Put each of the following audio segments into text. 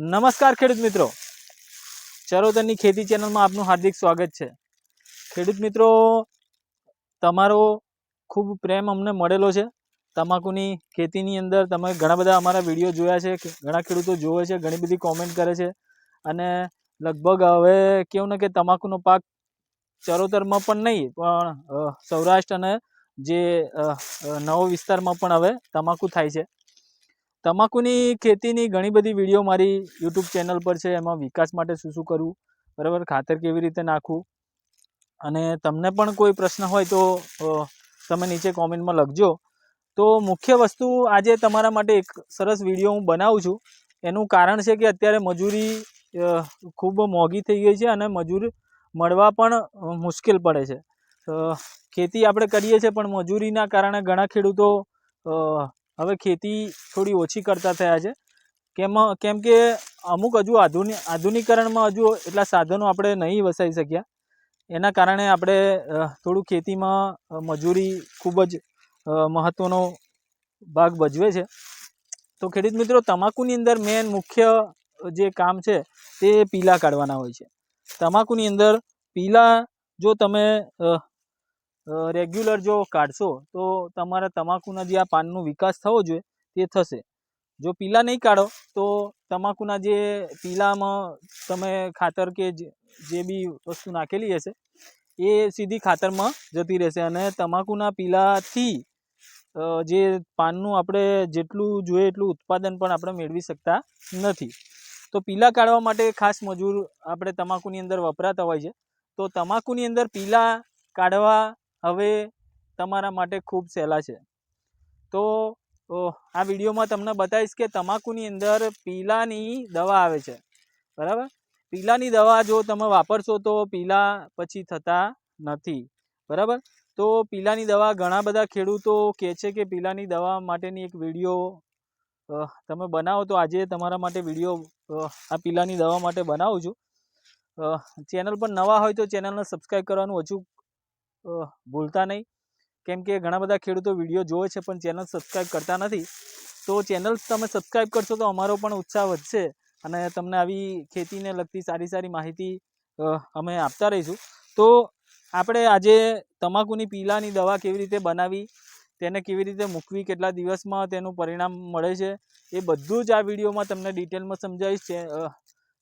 નમસ્કાર ખેડૂત મિત્રો. ચરોતરની ખેતી ચેનલમાં આપનું હાર્દિક સ્વાગત છે. ખેડૂત મિત્રો, તમારો ખૂબ પ્રેમ અમને મળેલો છે. તમાકુની ખેતીની અંદર તમે ઘણા બધા અમારા વીડિયો જોયા છે ઘણા ખેડૂતો જોવે છે, ઘણી બધી કોમેન્ટ કરે છે. અને લગભગ હવે કેવું ને કે તમાકુનો પાક ચરોતરમાં પણ નહીં, પણ સૌરાષ્ટ્ર અને જે નવો વિસ્તારમાં પણ હવે તમાકુ થાય છે. તમાકુની ખેતીની ઘણી બધી વીડિયો મારી યુટ્યુબ ચેનલ પર છે, એમાં વિકાસ માટે શું શું કરવું બરાબર? ખાતર કેવી રીતે નાખવું? અને તમને પણ કોઈ પ્રશ્ન હોય તો તમે નીચે કોમેન્ટમાં લખજો. તો મુખ્ય વસ્તુ આજે તમારા માટે એક સરસ વીડિયો હું બનાવું છું. એનું કારણ છે કે અત્યારે મજૂરી ખૂબ મોંઘી થઈ ગઈ છે અને મજૂર મળવા પણ મુશ્કેલ પડે છે. ખેતી આપણે કરીએ છીએ પણ મજૂરીના કારણે ઘણા ખેડૂતો હવે ખેતી થોડી ઓછી કરતા થયા છે. કેમ કેમ કે અમુક હજુ આધુનિક આધુનિકરણમાં હજુ એટલા સાધનો આપણે નહીં વસાવી શક્યા. એના કારણે આપણે થોડું ખેતીમાં મજૂરી ખૂબ જ મહત્ત્વનો ભાગ ભજવે છે. તો ખેડૂત મિત્રો, તમાકુની અંદર મેન મુખ્ય જે કામ છે તે પીલા કાઢવાના હોય છે. તમાકુની અંદર પીલા જો તમે રેગ્યુલર જો કાઢશો, તો તમારા તમાકુના જે આ પાનનો વિકાસ થવો જોઈએ, તે થશે. જો પીલા નહીં કાઢો, તો તમાકુના જે પીલામાં તમે ખાતર કે જે બી વસ્તુ નાખેલી હશે, એ સીધી ખાતરમાં જતી રહેશે અને તમાકુના પીલાથી જે પાનનું આપણે જેટલું જોઈએ એટલું ઉત્પાદન પણ આપણે મેળવી શકતા નથી. તો પીલા કાઢવા માટે ખાસ મજૂર આપણે તમાકુની અંદર વપરાતા હોય છે. તો તમાકુની અંદર પીલા કાઢવા હવે તમારા માટે ખૂબ સહેલા છે. તો આ વિડીયોમાં તમને બતાવીશ કે તમાકુની અંદર પીલાની દવા આવે છે. બરાબર? પીલાની દવા જો તમે વાપરશો તો પીલા પછી થતા નથી. બરાબર? તો પીલાની દવા ઘણા બધા ખેડૂતો કહે છે કે પીલાની દવા માટેની એક વીડિયો તમે બનાવો તો આજે તમારા માટે વીડિયો આ પીલાની દવા માટે બનાવું છું. ચેનલ પર નવા હોય તો ચેનલને સબસ્ક્રાઈબ કરવાનું અ, ભૂલતા નહીં. કેમ કે ઘણા બધા ખેડૂતો વીડિયો જોવે છે, પણ ચેનલ સબસ્ક્રાઈબ કરતા નથી. તો ચેનલ તમે સબસ્ક્રાઈબ કરશો તો અમારો પણ ઉત્સાહ વધશે અને તમને આવી ખેતીને લગતી સારી સારી માહિતી અમે આપતા રહીશું. તો આપણે આજે તમાકુની પીલાની દવા કેવી રીતે બનાવી, તેને કેવી રીતે મૂકવી, કેટલા દિવસમાં તેનું પરિણામ મળે છે, એ બધું જ આ વિડીયોમાં તમને ડિટેલમાં સમજાવીશ.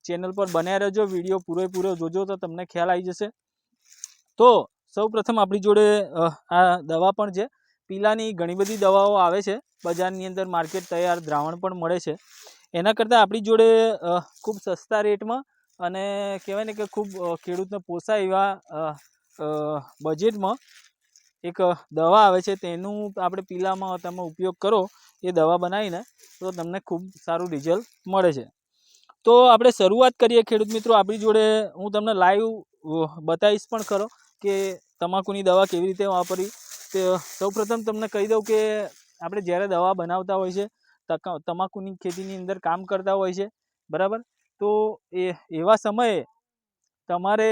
ચેનલ પર બન્યા રહેજો, વીડિયો પૂરેપૂરો જોજો તો તમને ખ્યાલ આવી જશે. તો સૌ પ્રથમ આપણી જોડે આ દવા પણ છે. પીલાની ઘણી બધી દવાઓ આવે છે. બજારની અંદર માર્કેટ તૈયાર દ્રાવણ પણ મળે છે. એના કરતાં આપણી જોડે ખૂબ સસ્તા રેટમાં અને કહેવાય ને કે ખૂબ ખેડૂતને પોસાય એવા બજેટમાં એક દવા આવે છે. તેનું આપણે પીલામાં તમે ઉપયોગ કરો એ દવા બનાવીને તો તમને ખૂબ સારું રિઝલ્ટ મળે છે. તો આપણે શરૂઆત કરીએ ખેડૂત મિત્રો આપણી જોડે. હું તમને લાઈવ બતાવીશ પણ ખરો. કે તમાકુની દવા કેવી રીતે વાપરવી તે સૌપ્રથમ તમને કહી દઉં કે આપણે જ્યારે દવા બનાવતા હોય છે તમાકુની ખેતીની અંદર કામ કરતા હોય છે બરાબર? તો એ એવા સમયે તમારે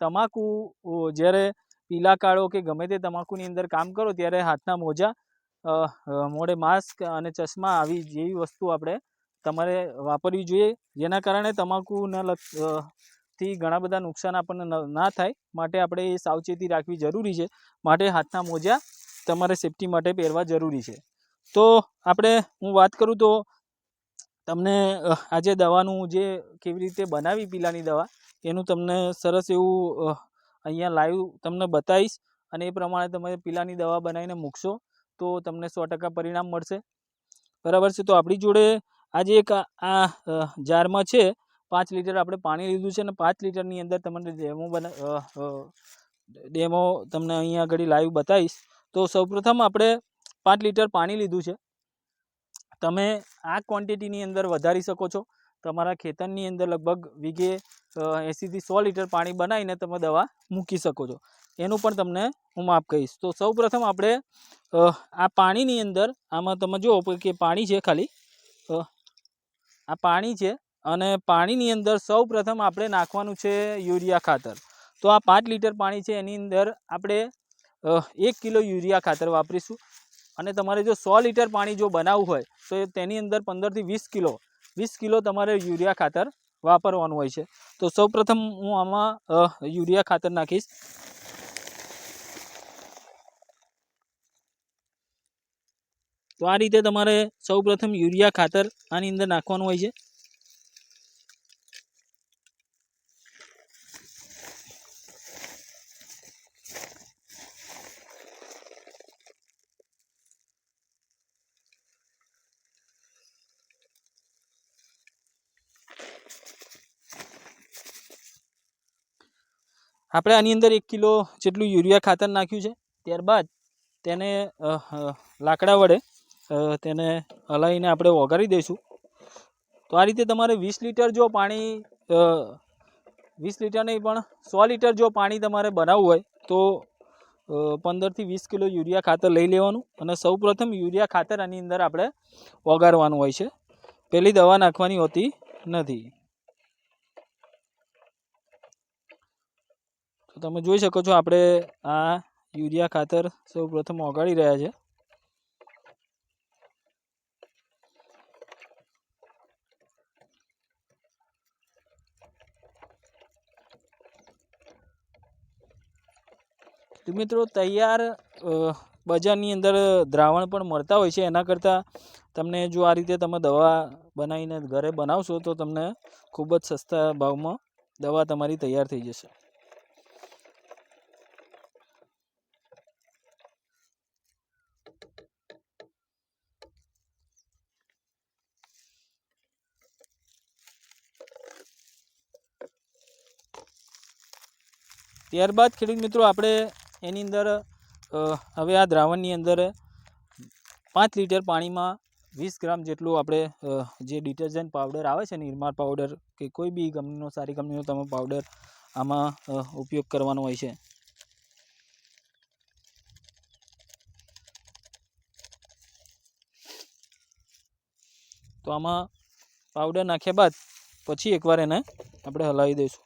તમાકુ જ્યારે પીલા કાઢો કે ગમે તે તમાકુની અંદર કામ કરો ત્યારે હાથના મોજા અ, માસ્ક અને ચશ્મા આવી જેવી વસ્તુ આપણે તમારે વાપરવી જોઈએ જેના કારણે તમાકુના લગ થી ઘણા બધા નુકસાન આપણને ન- થાય. માટે આપણે એ સાવચેતી રાખવી જરૂરી છે. માટે હાથના મોજા તમારે સેફટી માટે પહેરવા જરૂરી છે. તો આપણે હું વાત કરું તો તમને આજે દવાનું જે કેવી રીતે બનાવી પીલાની દવા એનું તમને સરસ એવું અહીંયા લાઈવ તમને બતાવીશ. અને એ પ્રમાણે તમે પીલાની દવા બનાવીને મૂકશો તો તમને સો ટકા પરિણામ મળશે. બરાબર છે? તો આપણી જોડે આજે એક આ, જારમાં છે. પાંચ લીટર આપણે પાણી લીધું છે અને પાંચ લીટરની અંદર તમને ડેમો બના ડેમો તમને અહીંયા આગળ લાઈવ બતાવીશ. તો સૌપ્રથમ આપણે પાંચ લીટર પાણી લીધું છે. તમે આ ક્વોન્ટિટીની અંદર વધારી શકો છો. તમારા ખેતરની અંદર લગભગ વીઘે એંસીથી સો લીટર પાણી બનાવીને તમે દવા મૂકી શકો છો. એનું પણ તમને હું માપ કહીશ. તો સૌપ્રથમ આપણે આ પાણીની અંદર આમાં તમે જુઓ કે પાણી છે ખાલી. આ પાણી છે અને પાણીની અંદર સૌ પ્રથમ આપણે નાખવાનું છે યુરિયા ખાતર. તો આ પાંચ લીટર પાણી છે, એની અંદર આપણે એક કિલો યુરિયા ખાતર વાપરીશું. અને તમારે જો સો લીટર પાણી જો બનાવવું હોય, તો તેની અંદર પંદરથી વીસ કિલો વીસ કિલો તમારે યુરિયા ખાતર વાપરવાનું હોય છે. તો સૌપ્રથમ હું આમાં યુરિયા ખાતર નાખીશ. તો આ રીતે તમારે સૌપ્રથમ યુરિયા ખાતર આની અંદર નાખવાનું હોય છે. આપણે આની અંદર એક કિલો જેટલું યુરિયા ખાતર નાખ્યું છે. ત્યારબાદ તેને લાકડા વડે તેને હલાવીને આપણે ઓગાળી દઈશું. તો આ રીતે તમારે વીસ લીટર જો પાણી વીસ લીટર નહીં પણ સો લીટર જો પાણી તમારે બનાવવું હોય તો પંદરથી વીસ કિલો યુરિયા ખાતર લઈ લેવાનું અને સૌપ્રથમ યુરિયા ખાતર આની અંદર આપણે ઓગાળવાનું હોય છે. પહેલી દવા નાખવાની હોતી નથી. તમે જોઈ શકો છો આપણે આ યુરિયા ખાતર સૌ પ્રથમ ઓગાળી રહ્યા છે. તો મિત્રો તૈયાર બજારની અંદર દ્રાવણ પણ મળતા હોય છે. એના કરતાં તમને જો આ રીતે તમે દવા બનાવીને ઘરે બનાવશો તો તમને ખૂબ જ સસ્તા ભાવમાં દવા તમારી તૈયાર થઈ જશે. ત્યારબાદ ખેડૂત મિત્રો, આપણે એની અંદર હવે આ દ્રાવણની અંદર પાંચ લીટર પાણીમાં વીસ ગ્રામ જેટલું આપણે જે ડિટર્જન્ટ પાવડર આવે છે નિરમાર પાવડર કે કોઈ બી કંપનીનો, સારી કંપનીનો તમે પાવડર આમાં ઉપયોગ કરવાનો હોય છે. તો આમાં પાવડર નાખ્યા બાદ પછી એકવાર એને આપણે હલાવી દઈશું.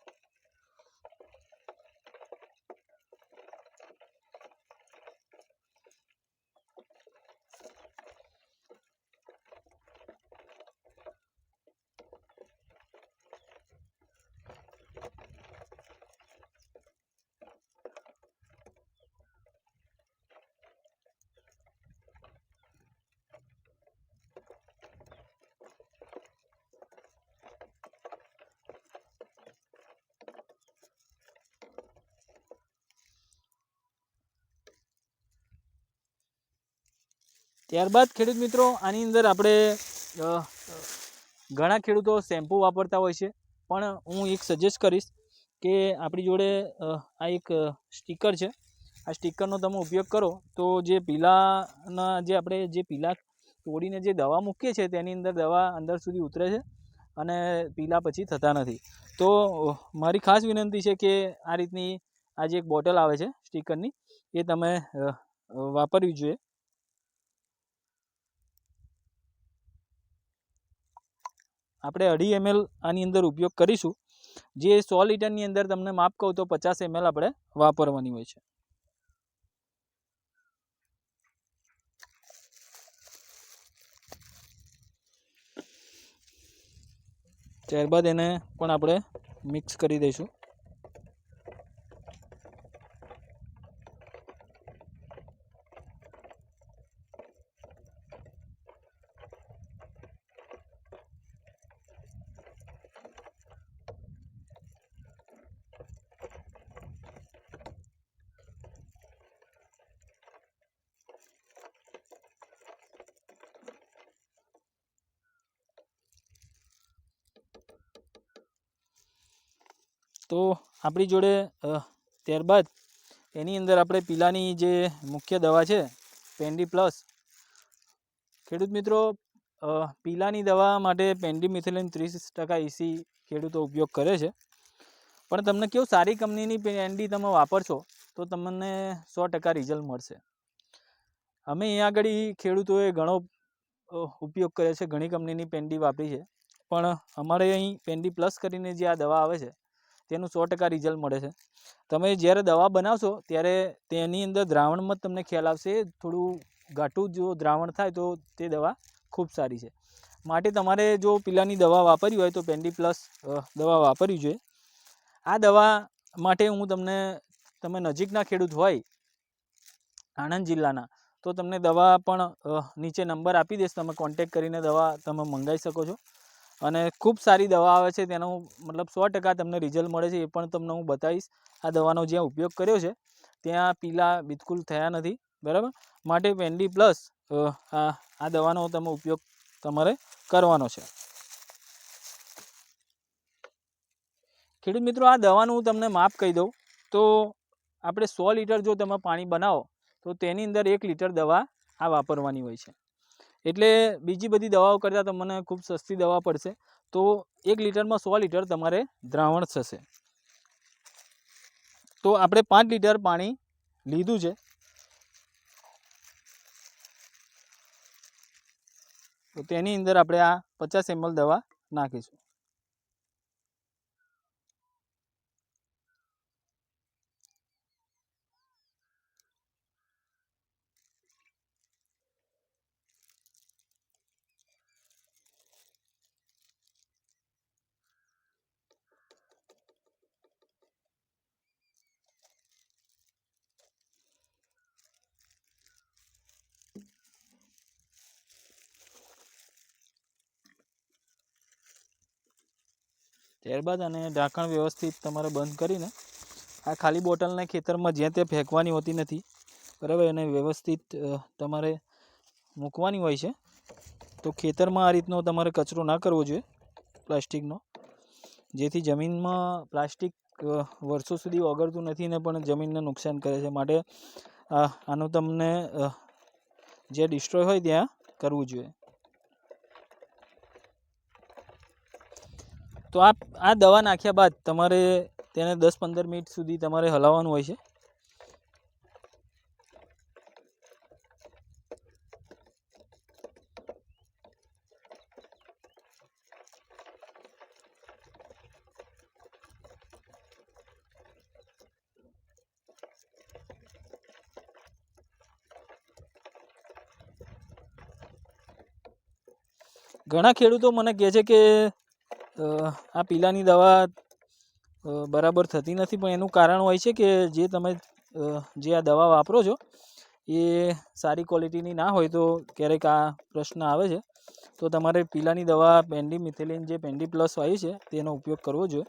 ત્યારબાદ ખેડૂત મિત્રો, આની અંદર આપણે ઘણા ખેડૂતો શેમ્પૂ વાપરતા હોય છે. પણ હું એક સજેસ્ટ કરીશ કે આપણી જોડે આ એક સ્ટીકર છે. આ સ્ટીકરનો તમે ઉપયોગ કરો તો જે પીલાના જે આપણે જે પીલા તોડીને જે દવા મૂકીએ છીએ તેની અંદર દવા અંદર સુધી ઉતરે છે અને પીલા પછી થતા નથી. તો મારી ખાસ વિનંતી છે કે આ રીતની આ જે એક બોટલ આવે છે સ્ટીકરની, એ તમે વાપરવી જોઈએ. આપણે અઢી એમએલ આની અંદર ઉપયોગ કરીશું. જે સો લીટરની અંદર તમને માપ કહું તો પચાસ એમએલ આપણે વાપરવાની હોય છે. ત્યારબાદ એને પણ આપણે મિક્સ કરી દઈશું. તો આપણી જોડે ત્યારબાદ એની અંદર આપણે પીલાની જે મુખ્ય દવા છે, પેન્ડી પ્લસ, ખેડૂત મિત્રો પીલાની દવા માટે પેન્ડી મિથિલિન ત્રીસ ટકા ઇસી ખેડૂતો ઉપયોગ કરે છે. પણ તમને કેવું સારી કંપનીની પેન્ડી તમે વાપરશો, તો તમને સો ટકા રિઝલ્ટ મળશે. અમે અહીંયા આગળ ખેડૂતોએ ઘણો ઉપયોગ કર્યો છે, ઘણી કંપનીની પેન્ડી વાપરી છે. પણ અમારે અહીં પેન્ડી પ્લસ કરીને જે આ દવા આવે છે તેનું સો ટકા રિઝલ્ટ મળે છે. તમે જ્યારે દવા બનાવશો, ત્યારે તેની અંદર દ્રાવણમાં તમને ખ્યાલ આવશે, થોડું ઘાટું જો દ્રાવણ થાય તો તે દવા ખૂબ સારી છે. માટે તમારે જો પીલાની દવા વાપરવી હોય તો પેન્ડી પ્લસ દવા વાપરવી જોઈએ. આ દવા માટે હું તમને, તમે નજીકના ખેડૂત હોય, આણંદ જિલ્લાના, તો તમને દવા પણ નીચે નંબર આપી દઈશ. તમે કોન્ટેક કરીને દવા તમે મંગાવી શકો છો. અને ખૂબ સારી દવા આવે છે, તેનો મતલબ સો ટકા તમને રિઝલ્ટ મળે છે, એ પણ તમને હું બતાવીશ. આ દવાનો જ્યાં ઉપયોગ કર્યો છે, ત્યાં પીલા બિલકુલ થયા નથી, બરાબર? માટે પેન્ડી પ્લસ આ દવાનો તમે ઉપયોગ તમારે કરવાનો છે. ખેડૂત મિત્રો, આ દવાનું હું તમને માપ કહી દઉં. તો આપણે સો લીટર જો તમે પાણી બનાવો, તો તેની અંદર એક લીટર દવા આ વાપરવાની હોય છે. એટલે બીજી બધી દવાઓ કરતાં તમને ખૂબ સસ્તી દવા પડશે. તો એક લીટરમાં સો લીટર તમારે દ્રાવણ થશે. તો આપણે પાંચ લીટર પાણી લીધું છે. તો તેની અંદર આપણે આ પચાસ એમએલ દવા નાખીશું. ત્યારબાદ અને ઢાંકણ વ્યવસ્થિત તમારે બંધ કરીને આ ખાલી બોટલને ખેતરમાં જ્યાં ત્યાં ફેંકવાની હોતી નથી, બરાબર? એને વ્યવસ્થિત તમારે મૂકવાની હોય છે. તો ખેતરમાં આ રીતનો તમારે કચરો ના કરવો જોઈએ પ્લાસ્ટિકનો, જેથી જમીનમાં પ્લાસ્ટિક વર્ષો સુધી ઓગળતું નથી ને પણ જમીનને નુકસાન કરે છે. માટે આનું તમને જે ડિસ્ટ્રોય હોય ત્યાં કરવું જોઈએ. તો આ આ દવા નાખ્યા બાદ તમારે તેને દસ પંદર મિનિટ સુધી તમારે હલાવવાનું હોય છે. ઘણા ખેડૂતો મને કહે છે કે આ પીલાની દવા બરાબર થતી નથી, પણ એનું કારણ હોય છે કે જે તમે જે આ દવા વાપરો છો, એ સારી ક્વોલિટીની ના હોય તો ક્યારેક આ પ્રશ્ન આવે છે. તો તમારે પીલાની દવા, પેન્ડી મિથેલિન જે પેન્ડી પ્લસ આવી છે, તેનો ઉપયોગ કરવો જોઈએ.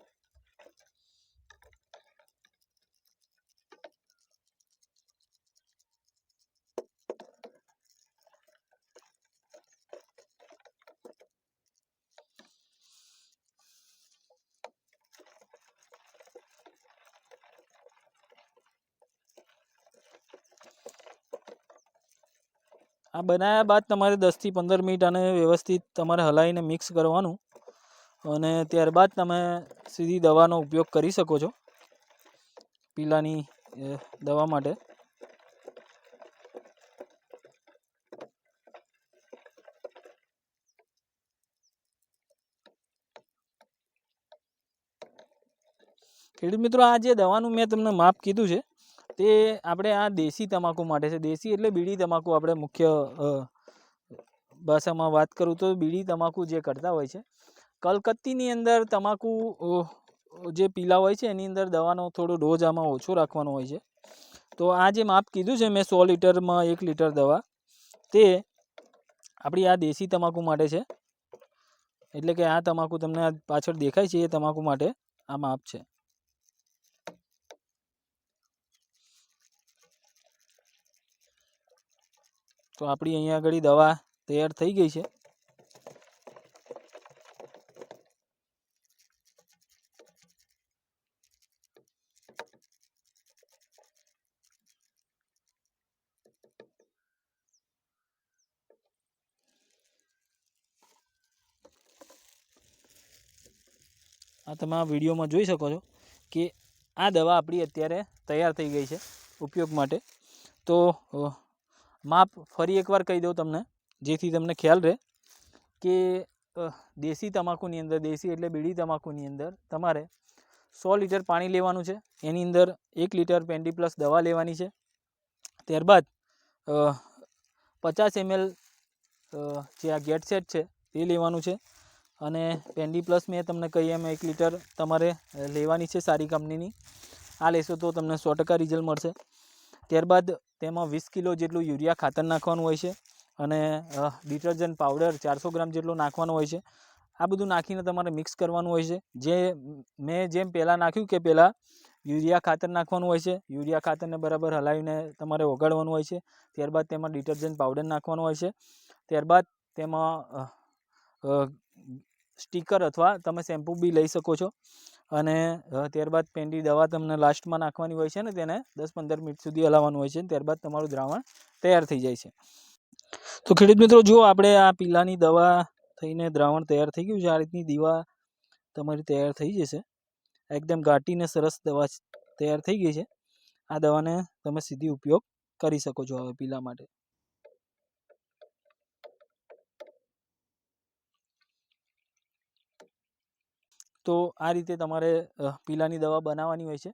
આ બનાવ્યા બાદ તમારે દસથી પંદર મિનિટ આને વ્યવસ્થિત તમારે હલાવીને મિક્સ કરવાનું અને ત્યારબાદ તમે સીધી દવાનો ઉપયોગ કરી શકો છો પીલાની દવા માટે. ખેડૂત મિત્રો, આ જે દવાનું મેં તમને માપ કીધું છે તે આપણે આ દેશી તમાકુ માટે છે. દેશી એટલે બીડી તમાકુ આપણે મુખ્ય ભાષામાં વાત કરું તો બીડી તમાકુ જે કરતા હોય છે. કલકત્તીની અંદર તમાકુ જે પીલા હોય છે એની અંદર દવાનો થોડો ડોઝ આમાં ઓછો રાખવાનો હોય છે. તો આ જે માપ કીધું છે મેં સો લીટરમાં એક લીટર દવા, તે આપણી આ દેશી તમાકુ માટે છે. એટલે કે આ તમાકુ તમને પાછળ દેખાય છે એ તમાકુ માટે આ માપ છે. તો આપણી અહીંયા આગળ દવા તૈયાર થઈ ગઈ છે. આ તમે આ વિડીયોમાં જોઈ શકો છો કે આ દવા આપણી અત્યારે તૈયાર થઈ ગઈ છે ઉપયોગ માટે. તો માપ ફરી એકવાર કહી દઉં તમને, જેથી તમને ખ્યાલ રહે કે દેશી તમાકુની અંદર, દેશી એટલે બીડી તમાકુની અંદર તમારે સો લીટર પાણી લેવાનું છે. એની અંદર એક લીટર પેન્ડી પ્લસ દવા લેવાની છે. ત્યારબાદ પચાસ એમએલ જે આ ગેટ સેટ છે તે લેવાનું છે. અને પેન્ડી પ્લસ મેં તમને કહી એમ એક લીટર તમારે લેવાની છે સારી કંપનીની. આ લેશો તો તમને સો ટકા રિઝલ્ટ મળશે. ત્યારબાદ તેમાં વીસ કિલો જેટલું યુરિયા ખાતર નાખવાનું હોય છે અને ડિટર્જન્ટ પાવડર ચારસો ગ્રામ જેટલો નાખવાનો હોય છે. આ બધું નાખીને તમારે મિક્સ કરવાનું હોય છે. જે, મેં જેમ પહેલાં નાખ્યું કે પહેલાં યુરિયા ખાતર નાખવાનું હોય છે. યુરિયા ખાતરને બરાબર હલાવીને તમારે ઓગાળવાનું હોય છે. ત્યારબાદ તેમાં ડિટર્જન્ટ પાવડર નાખવાનો હોય છે. ત્યારબાદ તેમાં સ્ટીકર અથવા તમે શેમ્પૂ બી લઈ શકો છો. અને ત્યારબાદ પેંડી દવા તમને લાસ્ટમાં નાખવાની હોય છે ને તેને દસ પંદર મિનિટ સુધી હલાવવાનું હોય છે ત્યારબાદ તમારું દ્રાવણ તૈયાર થઈ જાય છે. તો ખેડૂત મિત્રો જો આપણે આ પીલાની દવા થઈને દ્રાવણ તૈયાર થઈ ગયું છે. આ રીતની દીવા તમારી તૈયાર થઈ જશે. એકદમ ઘાટીને સરસ દવા તૈયાર થઈ ગઈ છે. આ દવાને તમે સીધી ઉપયોગ કરી શકો છો હવે પીલા માટે. તો આ રીતે તમારે પીલાની દવા બનાવવાની હોય છે.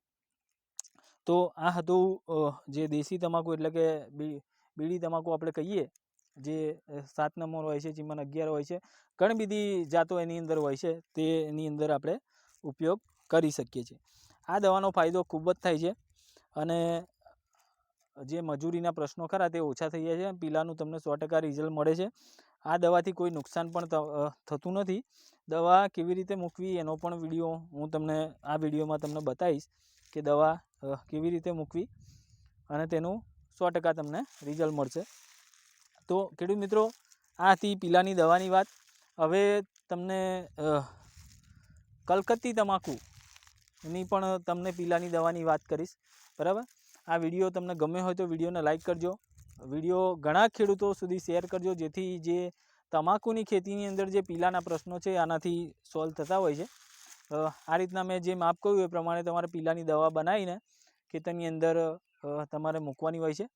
તો આ હતું જે દેશી તમાકુ એટલે કે બીડી તમાકુ આપણે કહીએ, જે સાત નંબર હોય છે જેમાં અગિયાર હોય છે, ઘણી બધી જાતો એની અંદર હોય છે, તેની અંદર આપણે ઉપયોગ કરી શકીએ છીએ. આ દવાનો ફાયદો ખૂબ જ થાય છે અને જે મજૂરીના પ્રશ્નો ખરા તે ઓછા થઈ જાય છે પીલાનું તમને સો ટકા રિઝલ્ટ મળે છે. આ દવાથી કોઈ નુકસાન પણ થતું નથી. દવા કેવી રીતે મૂકવી એનો પણ વીડિયો હું તમને, આ વિડીયોમાં તમને બતાવીશ કે દવા કેવી રીતે મૂકવી અને તેનું સો ટકા તમને રિઝલ્ટ મળશે. તો ખેડૂત મિત્રો આ હતી પીલાની દવાની વાત. હવે તમને કલકત્તી તમાકુની પણ તમને પીલાની દવાની વાત કરીશ. બરાબર? આ વીડિયો તમને ગમે હોય તો વિડીયોને લાઇક કરજો. વીડિયો ઘણા ખેડૂતો સુધી શેર કરજો, જેથી જે તમાકુની ખેતીની અંદર જે પીલાના પ્રશ્નો છે, આનાથી સોલ્વ થતા હોય છે. આ રીતના મેં જે માપ કહ્યું એ પ્રમાણે તમારે પીલાની દવા બનાવીને ખેતરની અંદર તમારે મૂકવાની હોય છે.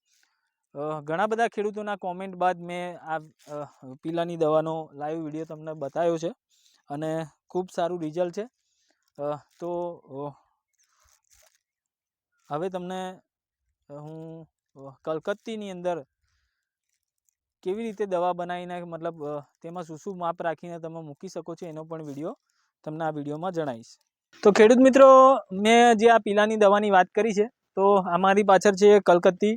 ઘણા બધા ખેડૂતોના કોમેન્ટ બાદ મેં આ પીલાની દવાનો લાઈવ વીડિયો તમને બતાવ્યો છે અને ખૂબ સારું રિઝલ્ટ છે. તો હવે તમને હું કલકત્તીની અંદર કેવી રીતે દવા બનાવીને, મતલબ તેમાં શું શું માપ રાખીને તમે મૂકી શકો છો એનો પણ વીડિયો તમને આ વિડીયોમાં જણાવીશ. તો ખેડૂત મિત્રો, મેં જે આ પીલાની દવાની વાત કરી છે, તો અમારી પાછળ છે કલકત્તી.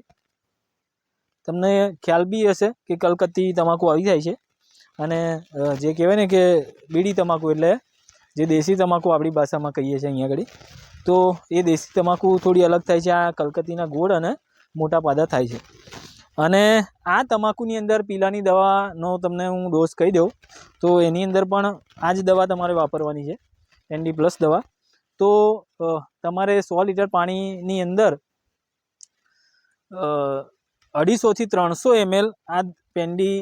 તમને ખ્યાલ બી હશે કે કલકત્તી તમાકુ આવી જાય છે અને જે કહેવાય ને કે બીડી તમાકુ એટલે જે દેશી તમાકુ આપણી ભાષામાં કહીએ છીએ અહીંયા આગળ. તો એ દેશી તમાકુ થોડી અલગ થાય છે આ કલકત્તીના ગોળ અને મોટા પાદા થાય છે. અને આ તમાકુની અંદર પીલાની દવાનો તમને હું ડોઝ કહી દઉં. તો એની અંદર પણ આ જ દવા તમારે વાપરવાની છે એનડી પ્લસ દવા. તો તમારે સો લીટર પાણીની અંદર અઢીસોથી ત્રણસો એમએલ આ પેન્ડી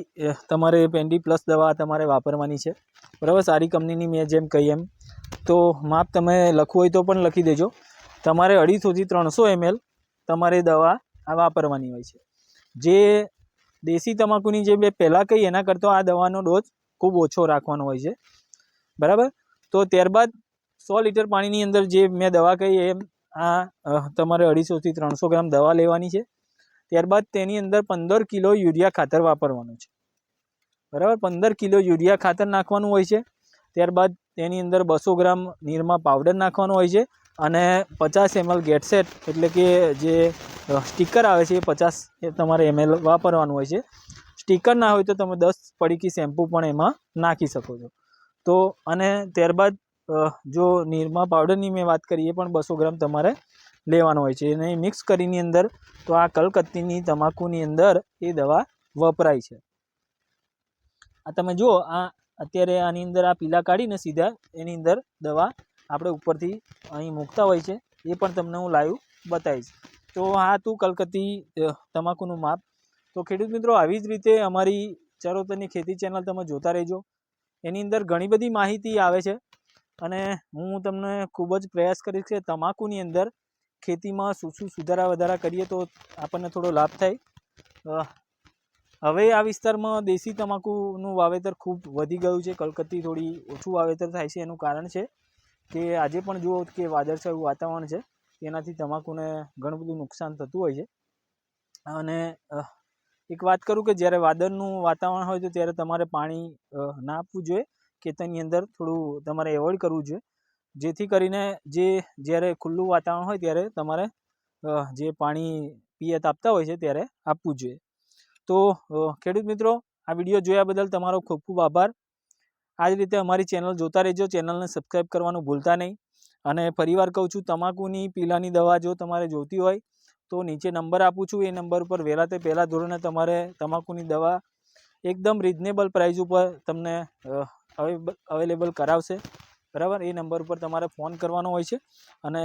તમારે પેન્ડી પ્લસ દવા તમારે વાપરવાની છે. બરાબર? સારી કંપનીની મેં જેમ કહી એમ. તો માપ તમે લખવું હોય તો પણ લખી દેજો. તમારે અઢીસોથી ત્રણસો એમએલ તમારે દવા આ વાપરવાની હોય છે. જે દેશી તમાકુની જે મેં પહેલાં કહી, એના કરતાં આ દવાનો ડોઝ ખૂબ ઓછો રાખવાનો હોય છે. બરાબર? તો ત્યારબાદ સો લીટર પાણીની અંદર જે મેં દવા કહી, એમ આ તમારે અઢીસોથી ત્રણસો ગ્રામ દવા લેવાની છે. ત્યારબાદ તેની અંદર પંદર કિલો યુરિયા ખાતર વાપરવાનું છે. બરાબર? પંદર કિલો યુરિયા ખાતર નાખવાનું હોય છે. ત્યારબાદ તેની અંદર બસો ગ્રામ નિરમા પાવડર નાખવાનો હોય છે. અને પચાસ એમએલ ગેટસેટ એટલે કે જે સ્ટીકર આવે છે એ પચાસ તમારે એમએલ વાપરવાનું હોય છે. સ્ટીકર ના હોય તો તમે દસ પડીકી શેમ્પૂ પણ એમાં નાખી શકો છો. તો, અને ત્યારબાદ જો નિરમા પાવડરની મેં વાત કરી, એ પણ બસો ગ્રામ તમારે લેવાનો હોય છે. એને મિક્સ કરીને અંદર, તો આ કલકત્તીની તમાકુની અંદર એ દવા વપરાય છે. આ તમે જુઓ, આ અત્યારે આની અંદર આ પીલા કાઢીને સીધા એની અંદર દવા આપણે ઉપરથી અહીં મૂકતા હોય છે, એ પણ તમને હું લાઈવ બતાવીશ. તો આ હતું કલકત્તી તમાકુનું માપ. તો ખેડૂત મિત્રો, આવી જ રીતે અમારી ચરોતરની ખેતી ચેનલ તમે જોતા રહેજો. એની અંદર ઘણી બધી માહિતી આવે છે અને હું તમને ખૂબ જ પ્રયાસ કરીશ કે તમાકુની અંદર ખેતીમાં શું શું સુધારા વધારા કરીએ તો આપણને થોડો લાભ થાય. હવે આ વિસ્તારમાં દેશી તમાકુનું વાવેતર ખૂબ વધી ગયું છે. કલકત્તી થોડી ઓછું વાવેતર થાય છે એનું કારણ છે. કે આજે પણ જુઓ કે વાદળછાયું વાતાવરણ છે તેનાથી તમાકુને ઘણું બધું નુકસાન થતું હોય છે. અને એક વાત કરું કે જ્યારે વાદળનું વાતાવરણ હોય તો ત્યારે તમારે પાણી ના આપવું જોઈએ. ખેતરની અંદર થોડું તમારે એવોઇડ કરવું જોઈએ. જેથી કરીને જે, જ્યારે ખુલ્લું વાતાવરણ હોય ત્યારે તમારે જે પાણી પિયત આપતા હોય છે ત્યારે આપવું જોઈએ. તો ખેડૂત મિત્રો, આ વીડિયો જોયા બદલ તમારો ખૂબ ખૂબ આભાર. આ જ રીતે અમારી ચેનલ જોતા રહેજો. ચેનલને સબસ્ક્રાઈબ કરવાનું ભૂલતા નહીં. અને ફરીવાર કહું છું, તમાકુની પીલાની દવા જો તમારે જોઈતી હોય, તો નીચે નંબર આપું છું. એ નંબર પર વહેલા તે પહેલાં ધોરણે તમારે તમાકુની દવા એકદમ રિઝનેબલ પ્રાઇસ ઉપર તમને અવેલેબલ કરાવશે. બરાબર? એ નંબર ઉપર તમારે ફોન કરવાનો હોય છે. અને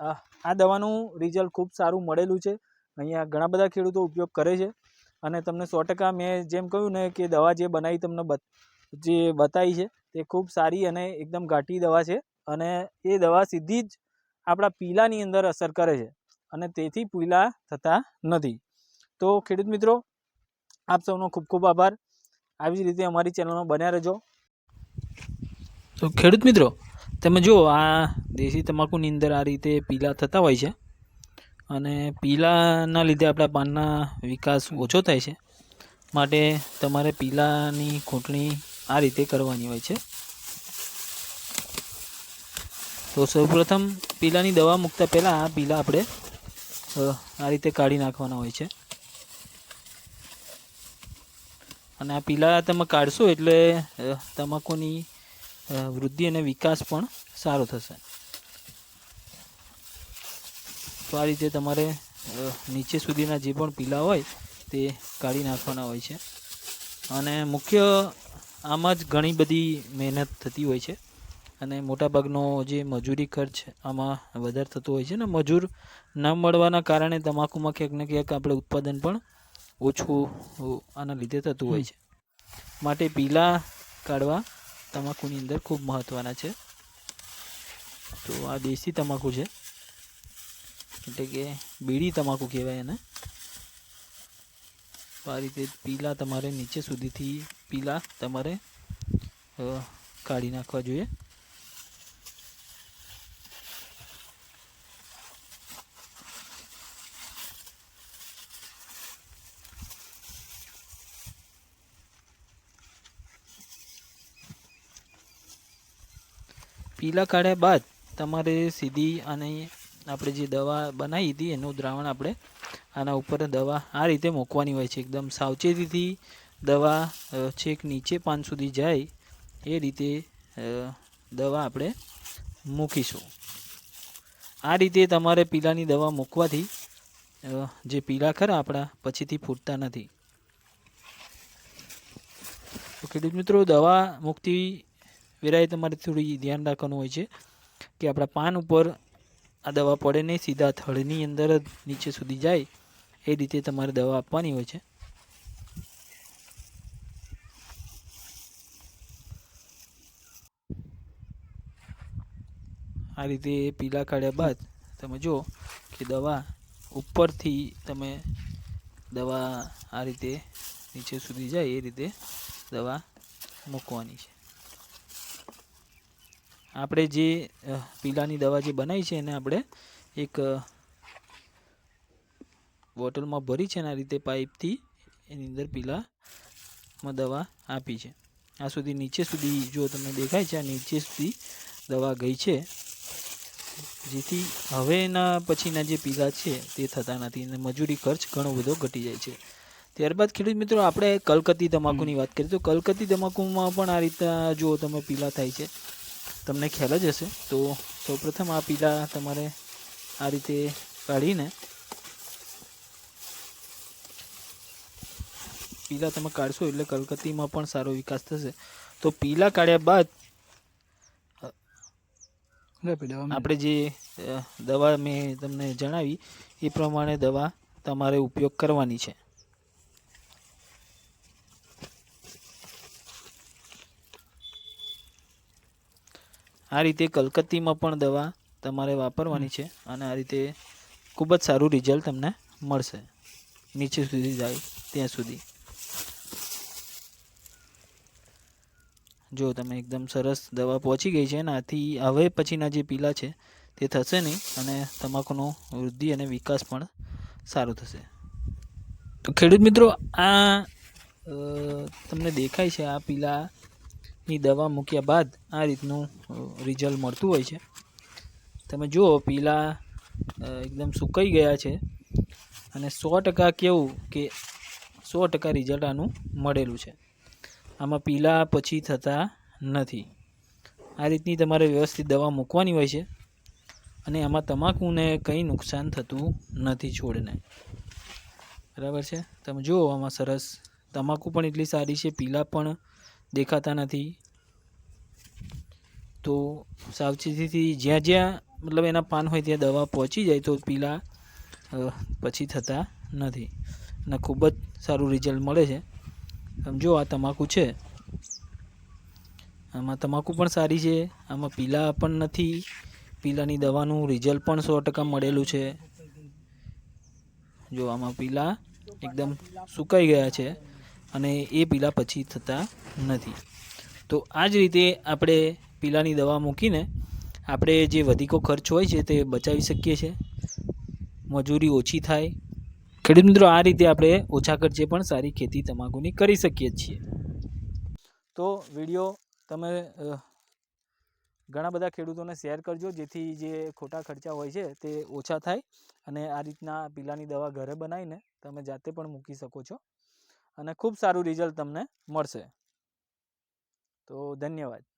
આ આ દવાનું રિઝલ્ટ ખૂબ સારું મળેલું છે. અહીંયા ઘણા બધા ખેડૂતો ઉપયોગ કરે છે. અને તમને સો ટકા મેં જેમ કહ્યું ને કે દવા જે બનાવી તમને બત જે બતાવી છે, તે ખૂબ સારી અને એકદમ ઘાટી દવા છે અને એ દવા સીધી જ આપણા પીલાની અંદર અસર કરે છે અને તેથી પીલા થતા નથી. તો ખેડૂત મિત્રો, આપ સૌનો ખૂબ ખૂબ આભાર. આવી જ રીતે અમારી ચેનલમાં બન્યા રહેજો. તો ખેડૂત મિત્રો, તમે જુઓ, આ દેશી તમાકુની અંદર આ રીતે પીલા થતા હોય છે અને પીલાના લીધે આપણા પાનના વિકાસ ઓછો થાય છે. માટે તમારે પીલાની ખૂંટણી આ રીતે કરવાની હોય છે. તો સૌપ્રથમ પીલાની દવા મૂકતા પહેલાં આ પીલા આપણે આ રીતે કાઢી નાખવાના હોય છે. અને આ પીલા તમે કાઢશો એટલે તમાકુની વૃદ્ધિ અને વિકાસ પણ સારો થશે. તો આ રીતે તમારે નીચે સુધીના જે પણ પીલા હોય તે કાઢી નાખવાના હોય છે. અને મુખ્ય આમાં જ ઘણી બધી મહેનત થતી હોય છે અને મોટાભાગનો જે મજૂરી ખર્ચ આમાં વધારે થતો હોય છે ને મજૂર ન મળવાના કારણે તમાકુમાં ક્યાંક ને ક્યાંક આપણે ઉત્પાદન પણ ઓછું આના લીધે થતું હોય છે. માટે પીલા કાઢવા તમાકુની અંદર ખૂબ મહત્ત્વના છે. તો આ દેશી તમાકુ છે. એટલે કે બીડી તમાકુ કહેવાય એને. આ રીતે પીલા તમારે નીચે સુધીથી પીલા તમારે કાઢી નાખવા જોઈએ. પીલા કાઢ્યા બાદ તમારે સીધી અને આપણે જે દવા બનાવી હતી, એનું દ્રાવણ આપણે આના ઉપર દવા આ રીતે મૂકવાની હોય છે. એકદમ સાવચેતીથી દવા છેક નીચે પાન સુધી જાય, એ રીતે દવા આપણે મૂકીશું. આ રીતે તમારે પીલાની દવા મૂકવાથી જે પીલા ખરા આપણા, પછીથી ફૂટતા નથી. તો ખેડૂત મિત્રો, દવા મૂકતી વેરાએ તમારે થોડી ધ્યાન રાખવાનું હોય છે કે આપણા પાન ઉપર આ દવા પડે નહીં, સીધા થળની અંદર જ નીચે સુધી જાય, એ રીતે તમારે દવા આપવાની હોય છે. આ રીતે પીલા કાઢ્યા બાદ તમે જુઓ કે દવા ઉપરથી તમે દવા આ રીતે નીચે સુધી જાય એ રીતે દવા મૂકવાની છે. આપણે જે પીલાની દવા જે બનાવી છે એને આપણે એક બોટલમાં ભરી છે અને આ રીતે પાઇપથી એની અંદર પીલામાં દવા આપી છે. આ સુધી નીચે સુધી જો તમને દેખાય છે, આ નીચે સુધી દવા ગઈ છે જેથી હવેના પછીના જે પીગા છે તે થતા નથી અને મજૂરી ખર્ચ ઘણો બધો ઘટી જાય છે. ત્યારબાદ ખેડૂત મિત્રો, આપણે કલકત્તી તમાકુની વાત કરીએ તો કલકત્તી તમાકુમાં પણ આ રીતના જો તમે પીલા થાય છે, તમને ખ્યાલ જ હશે. તો સૌપ્રથમ આ પીલા તમારે આ રીતે કાઢીને પીલા તમે કાઢશો એટલે કલકત્તીમાં પણ સારો વિકાસ થશે. તો પીલા કાઢ્યા બાદ આપણે જે દવા મેં તમને જણાવી, એ પ્રમાણે દવા તમારે ઉપયોગ કરવાની છે. આ રીતે કલકત્તીમાં પણ દવા તમારે વાપરવાની છે અને આ રીતે ખૂબ જ સારું રિઝલ્ટ તમને મળશે. નીચે સુધી જાય, ત્યાં સુધી. જો તમે એકદમ સરસ દવા પહોંચી ગઈ છે અને આથી હવે પછીના જે પીલા છે તે થશે નહીં અને તમાકુનો વૃદ્ધિ અને વિકાસ પણ સારો થશે. તો ખેડૂત મિત્રો, આ તમને દેખાય છે આ પીલાની દવા મૂક્યા બાદ આ રીતનું રિઝલ્ટ મળતું હોય છે. તમે જુઓ, પીલા એકદમ સુકાઈ ગયા છે અને સો ટકા કેવું કે સો ટકા રિઝલ્ટ આનું મળેલું છે. આમાં પીલા પછી થતા નથી. આ રીતની તમારે વ્યવસ્થિત દવા મૂકવાની હોય છે અને આમાં તમાકુને કંઈ નુકસાન થતું નથી છોડને. બરાબર છે? તમે જુઓ, આમાં સરસ. તમાકુ પણ એટલી સારી છે, પીલા પણ દેખાતા નથી. તો સાવચેતીથી જ્યાં જ્યાં મતલબ એના પાન હોય ત્યાં દવા પહોંચી જાય તો પીલા પછી થતા નથી. અને ખૂબ જ સારું રિઝલ્ટ મળે છે. સમજો આ તમાકુ છે. આમાં તમાકુ પણ સારી છે. આમાં પીલા પણ નથી. પીલાની દવાનું રિઝલ્ટ પણ સો ટકા મળેલું છે. જો આમાં પીલા એકદમ સુકાઈ ગયા છે અને એ પીલા પછી થતા નથી. તો આ જ રીતે આપણે પીલાની દવા મૂકીને આપણે જે વધીકો ખર્ચ હોય છે તે બચાવી શકીએ છીએ. મજૂરી ઓછી થાય. ખેડૂત મિત્રો, આ રીતે આપણે ઓછા ખર્ચે પણ સારી ખેતી તમાકુની કરી શકીએ છીએ. તો વીડિયો તમે ઘણા બધા ખેડૂતોને શેર કરજો, જેથી જે ખોટા ખર્ચા હોય છે તે ઓછા થાય અને આ રીતના પીલાની દવા ઘરે બનાવીને તમે જાતે પણ મૂકી શકો છો. અને ખૂબ સારું રિઝલ્ટ તમને મળશે. તો ધન્યવાદ.